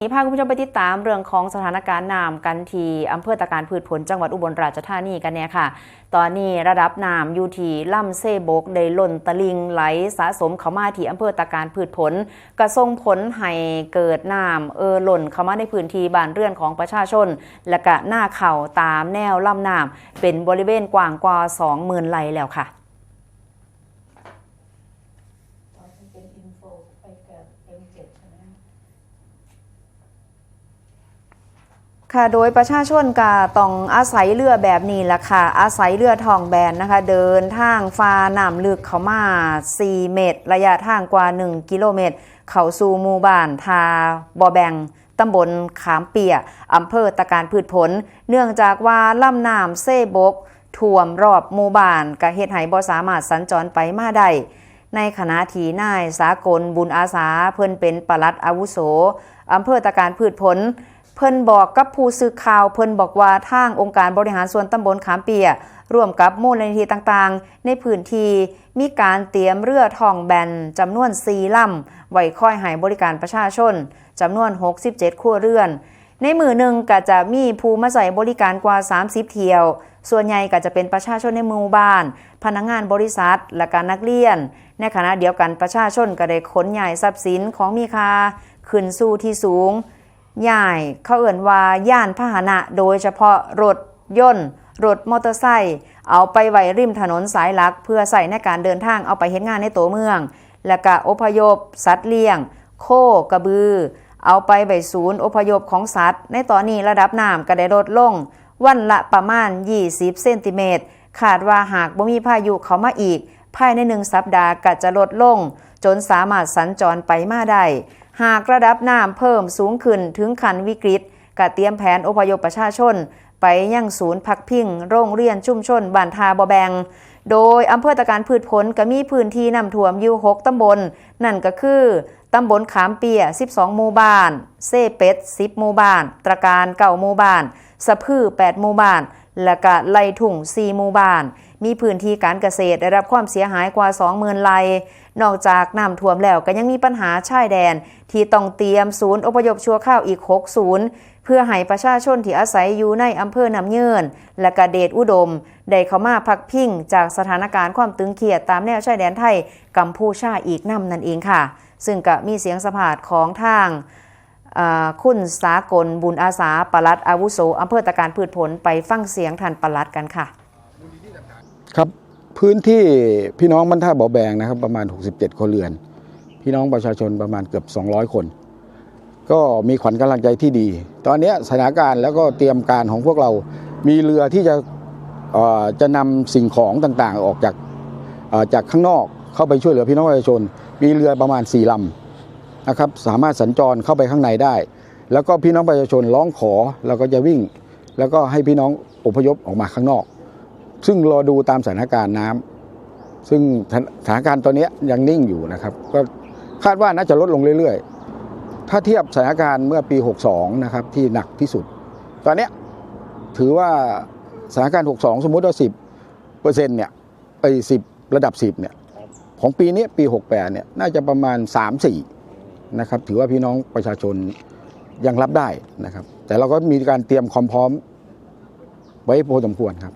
นี้พาคุณผู้ชมไปติดตามเรื่องของสถานการณ์น้ำกันทีอำเภอตะการพืชผลจังหวัดอุบลราชธานีกันเนี่ยค่ะ ตอนนี้ระดับน้ำอยู่ที่ล่ำเซบกได้ล้นตลิงไหลสะสมเข้ามาที่อำเภอตะการพืชผลกระส่งผลให้เกิดน้ำเออล่นเข้ามาในพื้นที่บ้านเรือนของประชาชน และก็หน้าเข่าตามแนวลำน้ำเป็นบริเวณกว้างกว่า 20,000ไร่แล้วค่ะ อ๋อมันเป็นอินโฟไปกับเอ็มเจ็ดใช่ไหม ค่ะโดยประชาชนก็ต้องอาศัยเรือแบบนี้แหละค่ะ อาศัยเรือทองแบนนะคะ เดินทางฟ้าน้ำลึกเข้ามา 4 เมตร ระยะทางกว่า 1 กิโลเมตร เข้าสู่หมู่บ้านทาบอแบงตำบลขามเปียอำเภอตะการพืชผล เนื่องจากว่าลำน้ำเซบกท่วมรอบหมู่บ้านกะเฮ็ดให้บ่สามารถสัญจรไปมาได้ในขณะที่นายสากลบุญอาสาเพิ่นเป็นปลัดอาวุโสอำเภอตะการพืชผล เพิ่นบอกกับผู้สื่อข่าวเพิ่นบอกว่าทางองค์การบริหารส่วนตำบลขามเปีย ร่วมกับมูลนิธิต่างๆ ในพื้นที่มีการเตรียมเรือทองแบนจำนวน4ลำไว้คอยให้บริการประชาชนจำนวน 67 ครัวเรือน ในมือหนึ่งก็จะมีผู้มาใส่บริการกว่า 30 เที่ยว ส่วนใหญ่ก็จะเป็นประชาชนในหมู่บ้าน พนักงานบริษัท และการนักเรียน ในขณะเดียวกันประชาชนก็ได้ขนย้ายทรัพย์สินของมีค่าขึ้นสู่ที่สูง ย่ายเขาเอ่นว่าย่านพาหนะโดยเฉพาะรถยนต์ รถมอเตอร์ไซค์เอาไปไว้ริมถนนสายหลัก เพื่อใส่ในการเดินทางเอาไปเฮ็ดงานในตัวเมือง และก็อพยพ สัตว์เลี้ยง โคกระบือ เอาไปไว้ศูนย์อพยพของสัตว์ ในตอนนี้ระดับน้ำก็ได้ลดลง วันละประมาณ 20 เซนติเมตรคาดว่าหากบ่มีพายุเข้ามาอีก ภายในหนึ่งสัปดาห์ก็จะลดลง จนสามารถสัญจรไปมาได้ หากระดับน้ำเพิ่มสูงขึ้นถึงขันวิกฤตก็เตรียมแผนอพยพประชาชน ไปยังศูนย์พักพิงโรงเรียนชุมชนบ้านทาบอแบง โดยอำเภอตะการพืชผลก็มีพื้นที่น้ำท่วมอยู่6ตำบล นั่นก็คือตำบลขามเปีย 12 หมู่บ้าน เซเป็ด 10 หมู่บ้าน ตะการเก่าหมู่บ้าน สะพือ 8 หมู่บ้าน และก็ไล่ถุง4หมู่บ้าน มีพื้นที่การเกษตรได้รับความเสียหายกว่า 20,000ไร่ นอกจากน้ำท่วมแล้วก็ยังมีปัญหาชายแดน ที่ต้องเตรียมศูนย์อพยพชั่วข้าวอีก 6 ศูนย์ พื่อให้ประชาชนที่อาศัยอยู่ในอำเภอน้ำเยินและกะเดชอุดม ได้เข้ามาพักพิงจากสถานการณ์ความตึงเครียดตามแนวชายแดนไทยกัมพูชาอีกนำนั่นเองค่ะ ซึ่งก็มีเสียงสะพาดของทางคุณสากลบุญอาสาปลัดอาวุโสอำเภอตะการพืชผลไปฟังเสียงท่านปลัดกันค่ะ ครับพื้นที่พี่น้องบรรทัดบ่อแบงนะครับประมาณ 67คนเรือน พี่น้องประชาชนประมาณเกือบ 200 คน ก็มีขวัญกำลังใจที่ดี ตอนนี้สถานการณ์แล้วก็เตรียมการของพวกเรา มีเรือที่จะจะนำสิ่งของต่างๆ ออกจากจากข้างนอกเข้าไปช่วยเหลือพี่น้องประชาชน มีเรือประมาณ4ลำนะครับ สามารถสัญจรเข้าไปข้างในได้ แล้วก็พี่น้องประชาชนร้องขอเราก็จะวิ่ง แล้วก็ให้พี่น้องอพยพออกมาข้างนอก ซึ่งรอดูตามสถานการณ์น้ำซึ่งสถานการณ์ตอนนี้ยังนิ่งอยู่นะครับ ก็คาดว่าน่าจะลดลงเรื่อยๆ ถ้าเทียบสถานการณ์เมื่อปี 62 นะครับ ที่หนักที่สุด ตอนนี้ถือว่าสถานการณ์ 62 สมมุติว่า 10เปอร์เซ็นต์เนี่ยไอ้10 ระดับ 10 เนี่ย ของปีนี้ปี 68 เนี่ย น่าจะประมาณ 3-4 นะครับ ถือว่าพี่น้องประชาชนยังรับได้นะครับ แต่เราก็มีการเตรียมความพร้อมไว้พอสมควรครับ